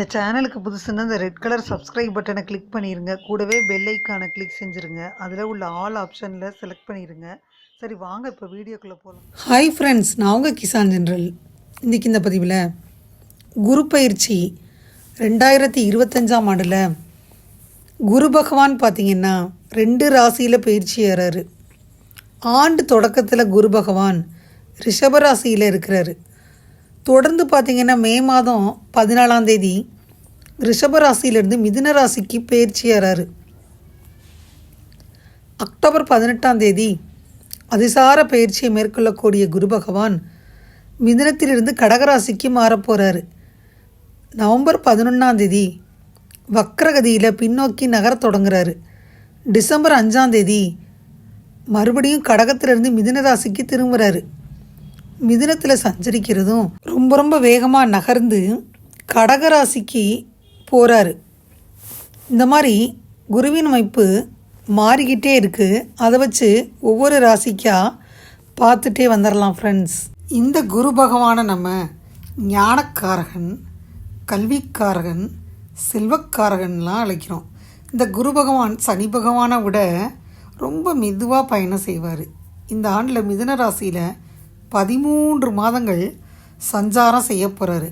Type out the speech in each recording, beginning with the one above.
இந்த சேனலுக்கு புதுசுன்னா இந்த ரெட் கலர் சப்ஸ்கிரைப் பட்டனை கிளிக் பண்ணிடுங்க கூடவே பெல் ஐக்கானை கிளிக் செஞ்சுருங்க. அதில் உள்ள ஆல் ஆப்ஷனில் செலக்ட் பண்ணிடுங்க சரி வாங்க இப்போ வீடியோக்குள்ளே போகலாம் ஹாய் ஃப்ரெண்ட்ஸ் நான் உங்கள் கிசான் ஜென்ரல். இன்றைக்கி இந்த பதிவில் குரு பயிற்சி ரெண்டாயிரத்தி இருபத்தஞ்சாம் ஆண்டில் குரு பகவான் பார்த்திங்கன்னா ரெண்டு ராசியில் பயிற்சி ஏறாரு. ஆண்டு தொடக்கத்தில் குரு பகவான் ரிஷபராசியில் இருக்கிறாரு. தொடர்ந்து பார்த்திங்கன்னா மே மாதம் பதினாலாம் தேதி ரிஷப ராசியிலேருந்து மிதுன ராசிக்கு பயிற்சி ஏறாரு. அக்டோபர் பதினெட்டாம் தேதி அதிசார பயிற்சியை மேற்கொள்ளக்கூடிய குரு பகவான் மிதுனத்திலிருந்து கடகராசிக்கு மாறப்போகிறாரு நவம்பர் பதினொன்றாம் தேதி வக்ரகதியில் பின்னோக்கி நகரத் தொடங்குறாரு. டிசம்பர் அஞ்சாம் தேதி மறுபடியும் கடகத்திலிருந்து மிதுன ராசிக்கு திரும்புகிறாரு மிதுனத்தில் சஞ்சரிக்கிறதும் ரொம்ப ரொம்ப வேகமாக நகர்ந்து கடகராசிக்கு போகிறாரு இந்த மாதிரி குருவின் அமைப்பு மாறிக்கிட்டே இருக்குது அதை வச்சு ஒவ்வொரு ராசிக்காக பார்த்துட்டே வந்துடலாம் ஃப்ரெண்ட்ஸ் இந்த குரு பகவானை நம்ம ஞானக்காரகன் கல்விக்காரகன் செல்வக்காரகன்லாம் அழைக்கிறோம். இந்த குரு பகவான் சனி பகவானை விட ரொம்ப மெதுவாக பயணம் செய்வார். இந்த ஆண்டில் மிதுன ராசியில் பதிமூன்று மாதங்கள் சஞ்சாரம் செய்ய போகிறாரு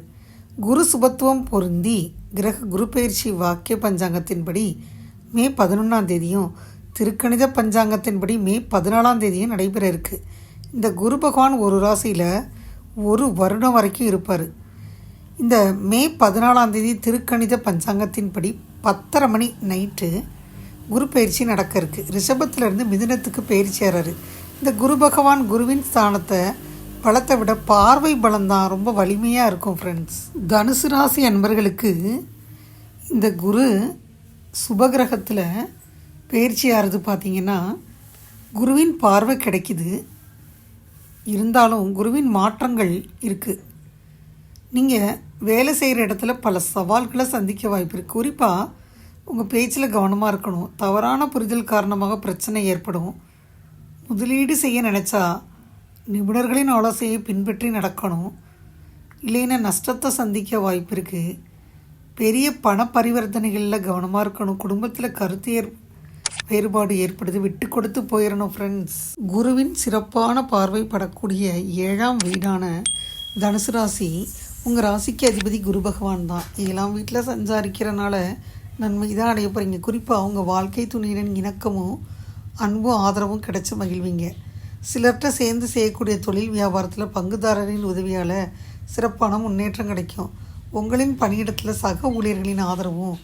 குரு சுபத்துவம் பொருந்தி கிரக குரு பயிற்சி வாக்கிய பஞ்சாங்கத்தின்படி மே பதினொன்றாம் தேதியும் திருக்கணித பஞ்சாங்கத்தின்படி மே பதினாலாம் தேதியும் நடைபெற இருக்கு. இந்த குரு பகவான் ஒரு ராசியில் ஒரு வருடம் வரைக்கும் இருப்பார். இந்த மே பதினாலாம் தேதி திருக்கணித பஞ்சாங்கத்தின்படி பத்தரை மணி நைட்டு குரு பயிற்சி நடக்க இருக்குது ரிஷபத்திலிருந்து மிதுனத்துக்கு பயிற்சி ஏறாரு. இந்த குரு பகவான் குருவின் ஸ்தானத்தை பலத்தை விட பார்வை பலம்தான் ரொம்ப வலிமையாக இருக்கும் ஃப்ரெண்ட்ஸ் தனுசு ராசி அன்பர்களுக்கு இந்த குரு சுபகிரகத்தில் பயிற்சி ஆறுது பார்த்தீங்கன்னா குருவின் பார்வை கிடைக்குது. இருந்தாலும் குருவின் மாற்றங்கள் இருக்குது நீங்கள் வேலை செய்கிற இடத்துல பல சவால்களை சந்திக்க வாய்ப்பு இருக்குது குறிப்பாக உங்கள் பேச்சில் கவனமாக இருக்கணும். தவறான புரிதல் காரணமாக பிரச்சனை ஏற்படும். முதலீடு செய்ய நினச்சா நிபுணர்களின் ஆலோசனையை பின்பற்றி நடக்கணும். இல்லைன்னா நஷ்டத்தை சந்திக்க வாய்ப்பு இருக்குது பெரிய பண பரிவர்த்தனைகளில் கவனமாக இருக்கணும். குடும்பத்தில் கருத்து ஏற் வேறுபாடு ஏற்படுது. விட்டு கொடுத்து போயிடணும் ஃப்ரெண்ட்ஸ் குருவின் சிறப்பான பார்வை படக்கூடிய ஏழாம் வீடான தனுசு ராசி உங்கள் ராசிக்கு அதிபதி குரு பகவான் தான். ஏழாம் வீட்டில் சஞ்சாரிக்கிறனால நன்மை தான் அடைய போகிறீங்க குறிப்பாக அவங்க வாழ்க்கை துணையுடன் இணக்கமும் அன்பும் ஆதரவும் கிடைச்சி மகிழ்வீங்க. சிலர்கிட்ட சேர்ந்து செய்யக்கூடிய தொழில் வியாபாரத்தில் பங்குதாரரின் உதவியால் சிறப்பான முன்னேற்றம் கிடைக்கும். உங்களின் பணியிடத்தில் சக ஊழியர்களின் ஆதரவும்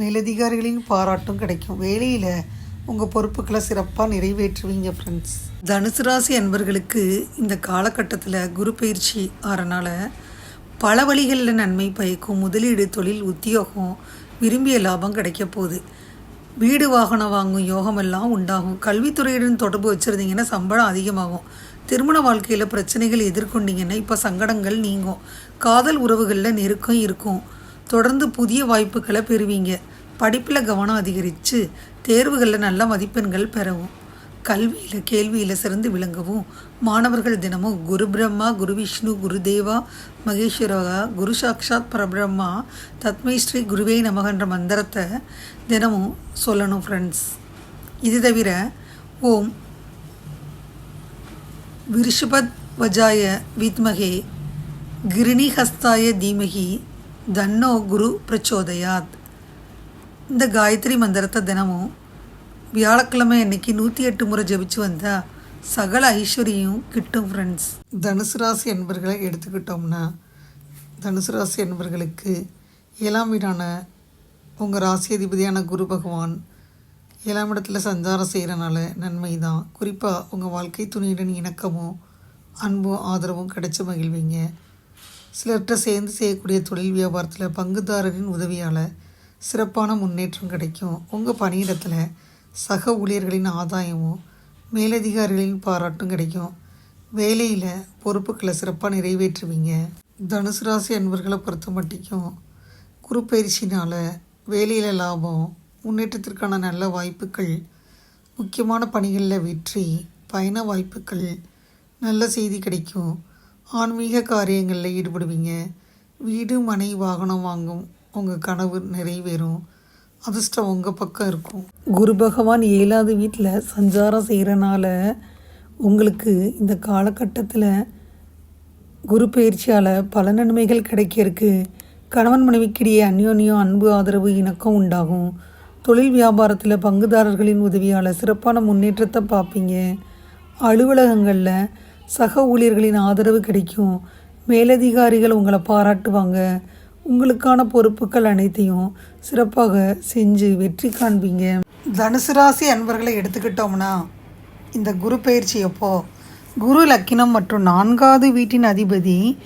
மேலதிகாரிகளின் பாராட்டும் கிடைக்கும். வேலையில் உங்கள் பொறுப்புகளை சிறப்பாக நிறைவேற்றுவீங்க ஃப்ரெண்ட்ஸ் தனுசு ராசி அன்பர்களுக்கு இந்த காலகட்டத்தில் குரு பயிற்சி ஆறனால பல வழிகளில் நன்மை பயக்கும் முதலீடு தொழில் உத்தியோகம் விரும்பிய லாபம் கிடைக்க போகுது. வீடு வாகனம் வாங்கும் யோகமெல்லாம் உண்டாகும். கல்வித்துறையுடன் தொடர்பு வச்சுருந்தீங்கன்னா சம்பளம் அதிகமாகும். திருமண வாழ்க்கையில் பிரச்சனைகள் எதிர்கொண்டீங்கன்னா இப்போ சங்கடங்கள் நீங்கும். காதல் உறவுகளில் நெருக்கம் இருக்கும். தொடர்ந்து புதிய வாய்ப்புகளை பெறுவீங்க. படிப்பில் கவனம் அதிகரித்து தேர்வுகளில் நல்ல மதிப்பெண்கள் பெறவும். கல்வியில் கேள்வியில் சிறந்து விளங்கவும் மாணவர்கள் தினமும் குரு பிரம்மா குரு விஷ்ணு குரு தேவா மகேஸ்வரா குரு சாக்ஷாத் பரபிரம்மா தத்மை ஸ்ரீ குருவே நமகன்ற மந்திரத்தை தினமும் சொல்லணும் ஃப்ரெண்ட்ஸ் இது தவிர ஓம் விருஷபத் வஜாய வித்மகே கிரிணிஹஸ்தாய தீமகி தன்னோ குரு பிரச்சோதயாத். இந்த காயத்ரி மந்திரத்தை தினமும் வியாழக்கிழமை அன்னைக்கு நூற்றி எட்டு முறை ஜெபிச்சு வந்தால் சகல ஐஸ்வர்யம் கிட்டும் ஃப்ரெண்ட்ஸ் தனுசு ராசி என்பர்களை எடுத்துக்கிட்டோம்னா தனுசு ராசி என்பர்களுக்கு ஏழாம் வீடான உங்கள் ராசி அதிபதியான குரு பகவான் ஏழாம் இடத்துல சஞ்சாரம் செய்கிறனால நன்மை தான். குறிப்பாக உங்கள் வாழ்க்கை துணையுடன் இணக்கமும் அன்பும் ஆதரவும் கிடைச்சி மகிழ்வீங்க. சிலர்கிட்ட சேர்ந்து செய்யக்கூடிய தொழில் வியாபாரத்தில் பங்குதாரரின் உதவியால் சிறப்பான முன்னேற்றம் கிடைக்கும். உங்கள் பணியிடத்தில் சக ஊழியர்களின் ஆதாயமும் மேலதிகாரிகளின் பாராட்டும் கிடைக்கும். வேலையில் பொறுப்புகளை சிறப்பாக நிறைவேற்றுவீங்க. தனுசு ராசி அன்பர்களை பொறுத்த மட்டிக்கும் குறுப்பயிற்சினால் வேலையில் லாபம் முன்னேற்றத்திற்கான நல்ல வாய்ப்புகள் முக்கியமான பணிகளில் வெற்றி பயண வாய்ப்புகள் நல்ல செய்தி கிடைக்கும். ஆன்மீக காரியங்களில் ஈடுபடுவீங்க. வீடு மனை வாகனம் வாங்கும் உங்கள் கனவு நிறைவேறும். அதிர்ஷ்டம் உங்கள் பக்கம் இருக்கும். குரு பகவான் ஏழாவது வீட்டில் சஞ்சாரம் செய்கிறனால உங்களுக்கு இந்த காலகட்டத்தில் குரு பயிற்சியால் பல நன்மைகள் கிடைக்க இருக்கு கணவன் மனைவிக்கிடையே அந்யோன்யம் அன்பு ஆதரவு இணக்கம் உண்டாகும். தொழில் வியாபாரத்தில் பங்குதாரர்களின் உதவியால் சிறப்பான முன்னேற்றத்தை பார்ப்பீங்க. அலுவலகங்களில் சக ஊழியர்களின் ஆதரவு கிடைக்கும். மேலதிகாரிகள் உங்களை பாராட்டுவாங்க. உங்களுக்கான பொறுப்புகள் அனைத்தையும் சிறப்பாக செஞ்சு வெற்றி காண்பீங்க. தனுசு ராசி அன்பர்களை எடுத்துக்கிட்டோம்னா இந்த குரு பயிற்சி எப்போ? குரு லக்கினம் மற்றும் நான்காவது வீட்டின் அதிபதி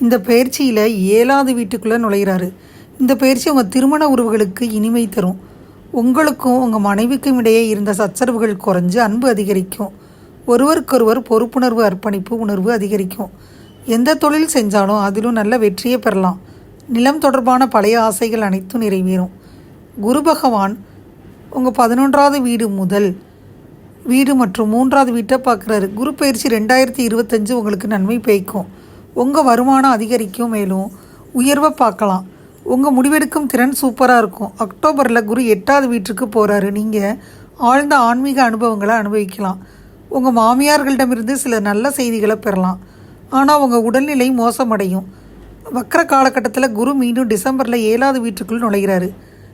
இந்த பயிற்சியில் ஏழாவது வீட்டுக்குள்ளே நுழைகிறாரு இந்த பயிற்சி உங்கள் திருமண உறவுகளுக்கு இனிமை தரும். உங்களுக்கும் உங்கள் மனைவிக்கும் இடையே இருந்த சச்சரவுகள் குறைஞ்சு அன்பு அதிகரிக்கும். ஒருவருக்கொருவர் பொறுப்புணர்வு அர்ப்பணிப்பு உணர்வு அதிகரிக்கும். எந்த தொழில் செஞ்சாலும் அதிலும் நல்ல வெற்றியை பெறலாம். நிலம் தொடர்பான பழைய ஆசைகள் அனைத்தும் நிறைவேறும். குரு பகவான் உங்கள் பதினொன்றாவது வீடு முதல் வீடு மற்றும் மூன்றாவது வீட்டை பார்க்குறாரு. குரு பயிற்சி ரெண்டாயிரத்தி இருபத்தஞ்சு உங்களுக்கு நன்மை பயக்கும். உங்கள் வருமானம் அதிகரிக்கும் மேலும் உயர்வை பார்க்கலாம். உங்கள் முடிவெடுக்கும் திறன் சூப்பராக இருக்கும். அக்டோபரில் குரு எட்டாவது வீட்டுக்கு போகிறாரு நீங்கள் ஆழ்ந்த ஆன்மீக அனுபவங்களை அனுபவிக்கலாம். உங்கள் மாமியார்களிடமிருந்து சில நல்ல செய்திகளை பெறலாம். ஆனால் உங்கள் உடல்நிலை மோசமடையும். வக்கர காலகட்டத்தில் குரு மீண்டும் டிசம்பரில் ஏழாவது வீட்டுக்குள் நுழைகிறாரு.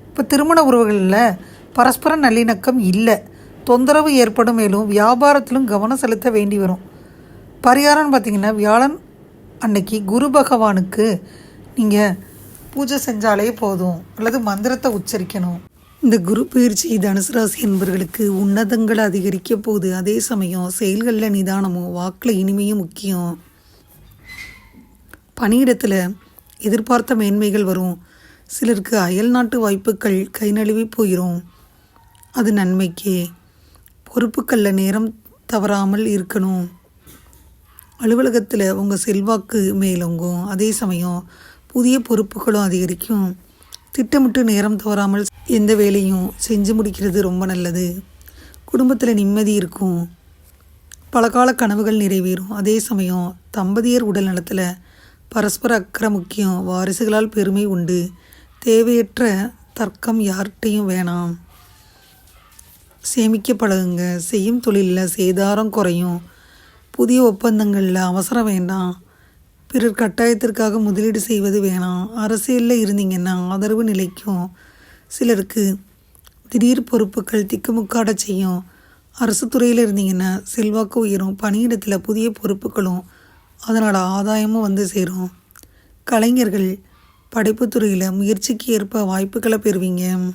இப்போ திருமண உறவுகளில் பரஸ்பர நல்லிணக்கம் இல்லை. தொந்தரவு ஏற்படும் மேலும் வியாபாரத்திலும் கவனம் செலுத்த வேண்டி வரும். பரிகாரம்னு பார்த்தீங்கன்னா வியாழன் அன்னைக்கு குரு பகவானுக்கு நீங்கள் பூஜை செஞ்சாலே போதும். அல்லது மந்திரத்தை உச்சரிக்கணும். இந்த குரு பயிற்சி தனுசு ராசி என்பவர்களுக்கு உன்னதங்களை அதிகரிக்க போகுது. அதே சமயம் செயல்களில் நிதானமும் வாக்கில் இனிமையும் முக்கியம். பணியிடத்தில் எதிர்பார்த்த மேன்மைகள் வரும். சிலருக்கு அயல் நாட்டு வாய்ப்புகள் கை நழுவி போயிடும் அது நன்மைக்கே. பொறுப்புக்களில் நேரம் தவறாமல் இருக்கணும். அலுவலகத்தில் உங்கள் செல்வாக்கு மேலோங்கும். அதே சமயம் புதிய பொறுப்புகளும் அதிகரிக்கும். திட்டமிட்டு நேரம் தவறாமல் எந்த வேலையும் செஞ்சு முடிக்கிறது ரொம்ப நல்லது. குடும்பத்தில் நிம்மதி இருக்கும். பல கால கனவுகள் நிறைவேறும். அதே சமயம் தம்பதியர் உடல் நலத்தில் பரஸ்பர அக்கறை முக்கியம் வாரிசுகளால் பெருமை உண்டு. தேவையற்ற தர்க்கம் யார்கிட்டையும் வேணாம். சேமிக்க பழகுங்க செய்யும் தொழிலில் சேதாரம் குறையும். புதிய ஒப்பந்தங்களில் அவசரம் வேண்டாம். பிறர் கட்டாயத்திற்காக முதலீடு செய்வது வேணாம். அரசியலில் இருந்தீங்கன்னா ஆதரவு நிலைக்கும். சிலருக்கு திடீர் பொறுப்புகள் திக்குமுக்காட செய்யும். அரசு துறையில் இருந்தீங்கன்னா செல்வாக்கு உயரும். பணியிடத்தில் புதிய பொறுப்புகளும் அதனோட ஆதாயமும் வந்து சேரும். கலைஞர்கள் படைப்புத்துறையில் முயற்சிக்கு ஏற்ப வாய்ப்புகளை பெறுவீங்க.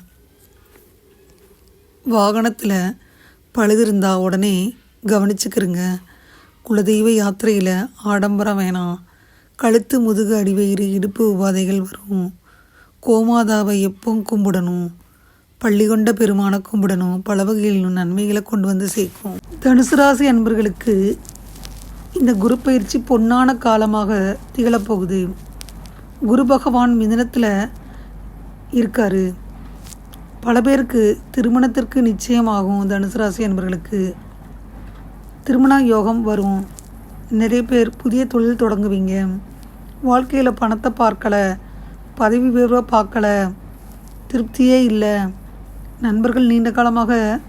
வாகனத்தில் பழுதிருந்தால் உடனே கவனிச்சுக்கிறங்க குலதெய்வ யாத்திரையில் ஆடம்பரம் வேணாம். கழுத்து முதுகு அடிவயிறு இடுப்பு உபாதைகள் வரும். கோமாதாவை எப்பவும் கும்பிடணும். பள்ளி கொண்ட பெருமானை கும்பிடணும். பல வகையிலும் நன்மைகளை கொண்டு வந்து சேர்க்கும். தனுசு ராசி அன்பர்களுக்கு இந்த குரு பயிற்சி பொன்னான காலமாக திகழப்போகுது. குரு பகவான் மிதனத்தில் இருக்காரு. பல பேருக்கு திருமணத்திற்கு நிச்சயமாகும் தனுசு ராசி என்பவர்களுக்கு திருமண யோகம் வரும். நிறைய பேர் புதிய தொழில் தொடங்குவீங்க. வாழ்க்கையில் பணத்தை பார்க்கல. பதவி உயர்வை பார்க்கல. திருப்தியே இல்லை. நண்பர்கள் நீண்ட காலமாக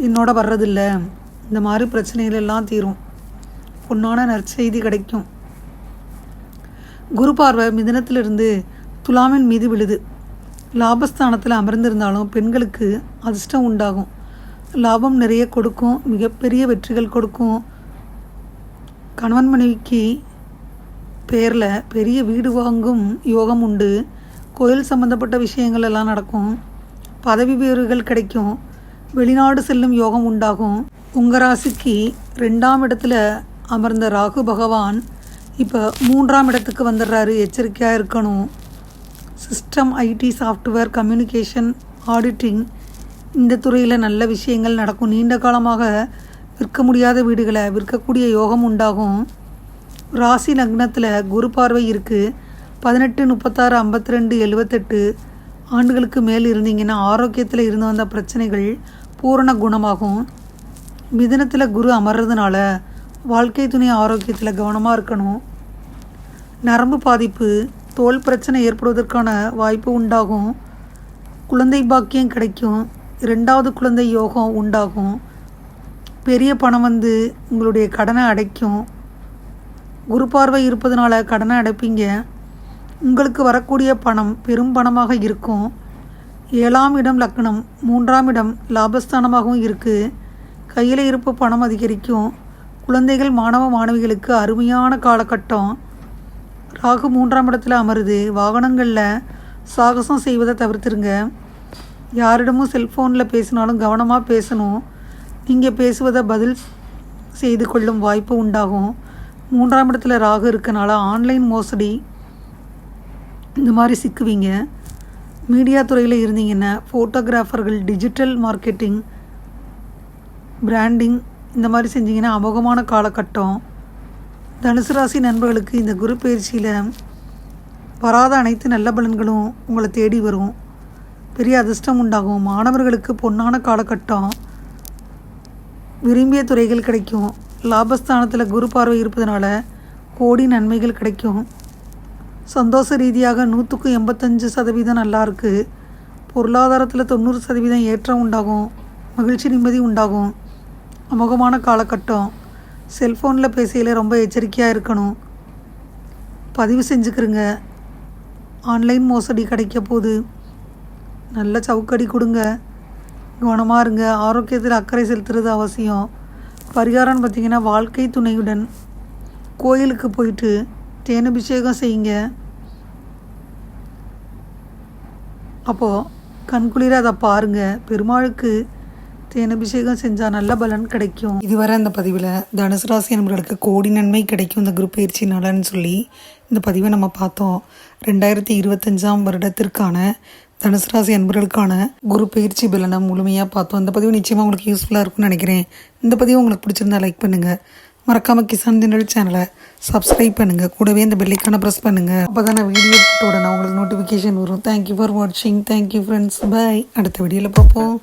என்னோட வர்றதில்ல. இந்த மாதிரி பிரச்சனைகள் எல்லாம் தீரும். பொன்னான நற்செய்தி கிடைக்கும். குரு பார்வை மிதனத்திலிருந்து துலாமின் மீது விழுது. லாபஸ்தானத்தில் அமர்ந்திருந்தாலும் பெண்களுக்கு அதிர்ஷ்டம் உண்டாகும். லாபம் நிறைய கொடுக்கும் மிகப்பெரிய வெற்றிகள் கொடுக்கும். கணவன் மனைவிக்கு பேரில் பெரிய வீடு வாங்கும் யோகம் உண்டு. கோயில் சம்மந்தப்பட்ட விஷயங்கள் எல்லாம் நடக்கும். பதவி உயர்வுகள் கிடைக்கும். வெளிநாடு செல்லும் யோகம் உண்டாகும். உங்கள் ராசிக்கு ரெண்டாம் இடத்துல அமர்ந்த ராகு பகவான் இப்போ மூன்றாம் இடத்துக்கு வந்துடுறாரு. எச்சரிக்கையாக இருக்கணும். System IT software communication auditing இந்த துறையில் நல்ல விஷயங்கள் நடக்கும். நீண்ட காலமாக விற்க முடியாத வீடுகளை விற்கக்கூடிய யோகம் உண்டாகும். ராசி லக்னத்தில் குரு பார்வை இருக்குது பதினெட்டு முப்பத்தாறு ஐம்பத்தி ரெண்டு எழுபத்தெட்டு ஆண்டுகளுக்கு மேல் இருந்தீங்கன்னா ஆரோக்கியத்தில் இருந்து வந்த பிரச்சனைகள் பூரண குணமாகும். மிதனத்தில் குரு அமர்றதுனால வாழ்க்கை துணை ஆரோக்கியத்தில் கவனமாக இருக்கணும். நரம்பு பாதிப்பு தோல் பிரச்சனை ஏற்படுவதற்கான வாய்ப்பு உண்டாகும். குழந்தை பாக்கியம் கிடைக்கும். ரெண்டாவது குழந்தை யோகம் உண்டாகும். பெரிய பணம் வந்து உங்களுடைய கடனை அடைக்கும். குரு பார்வை இருப்பதனால கடனை அடைப்பீங்க. உங்களுக்கு வரக்கூடிய பணம் பெரும் பணமாக இருக்கும். ஏழாம் இடம் லக்னம் மூன்றாம் இடம் லாபஸ்தானமாகவும் இருக்குது கையில் இருப்பு பணம் அதிகரிக்கும். குழந்தைகள் மாணவ மாணவிகளுக்கு அருமையான காலகட்டம். ராகு மூன்றாம் இடத்துல அமருது. வாகனங்களில் சாகசம் செய்வதை தவிர்த்துருங்க. யாரிடமும் செல்ஃபோனில் பேசினாலும் கவனமாக பேசணும். நீங்கள் பேசுவதை பதில் செய்து கொள்ளும் வாய்ப்பு உண்டாகும். மூன்றாம் இடத்துல ராகு இருக்கனால ஆன்லைன் மோசடி. இந்த மாதிரி சிக்குவீங்க. மீடியா துறையில் இருந்தீங்கன்னா ஃபோட்டோகிராஃபர்கள் டிஜிட்டல் மார்க்கெட்டிங் பிராண்டிங் இந்த மாதிரி செஞ்சீங்கன்னா அமோகமான காலகட்டம். தனுசு ராசி நண்பர்களுக்கு இந்த குரு பயிற்சியில் வராத அனைத்து நல்ல பலன்களும் உங்களை தேடி வரும். பெரிய அதிர்ஷ்டம் உண்டாகும். மாணவர்களுக்கு பொன்னான காலகட்டம். விரும்பிய துறைகள் கிடைக்கும். லாபஸ்தானத்தில் குரு பார்வை இருப்பதனால கோடி நன்மைகள் கிடைக்கும். சந்தோஷ ரீதியாக நூற்றுக்கு எண்பத்தஞ்சு சதவீதம் நல்லா இருக்குது பொருளாதாரத்தில் தொண்ணூறு சதவீதம் ஏற்றம் உண்டாகும். மகிழ்ச்சி நிம்மதி உண்டாகும். அமோகமான காலகட்டம். செல்ஃபோனில் பேசையில் ரொம்ப எச்சரிக்கையாக இருக்கணும். பதிவு செஞ்சுக்கிறங்க ஆன்லைன் மோசடி கிடைக்க போது நல்ல சவுக்கடி கொடுங்க. கவனமாக இருங்க. ஆரோக்கியத்தில் அக்கறை செலுத்துறது அவசியம். பரிகாரம்னு பார்த்தீங்கன்னா வாழ்க்கை துணையுடன். கோயிலுக்கு போயிட்டு தேனபிஷேகம் செய்யுங்க. அப்போது கண்குளிர அதை பாருங்கள் பெருமாளுக்கு தேனபிஷேகம் செஞ்சால் நல்ல பலன் கிடைக்கும். இதுவரை அந்த பதிவில் தனுசு ராசி நண்பர்களுக்கு கோடி நன்மை கிடைக்கும் இந்த குரூப் பயிற்சினாலன்னு சொல்லி இந்த பதிவை நம்ம பார்த்தோம். ரெண்டாயிரத்தி இருபத்தஞ்சாம் வருடத்திற்கான தனுசு ராசி அன்பர்களுக்கான குரு பயிற்சி பலனை முழுமையாக பார்த்தோம். இந்த பதிவு நிச்சயமாக உங்களுக்கு யூஸ்ஃபுல்லாக இருக்கும்னு நினைக்கிறேன். இந்த பதிவு உங்களுக்கு பிடிச்சிருந்தா லைக் பண்ணுங்கள் மறக்காமல் கிசான் தினல் சேனலை சப்ஸ்கிரைப் பண்ணுங்கள் கூடவே இந்த பெல்லைக்கான ப்ரெஸ் பண்ணுங்கள் அப்போ தான் நான் வீடியோ போட்ட உடனே உங்களுக்கு நோட்டிஃபிகேஷன் வரும். தேங்க்யூ ஃபார் வாட்சிங் தேங்க்யூ ஃப்ரெண்ட்ஸ் பை அடுத்த வீடியோவில் பார்ப்போம்.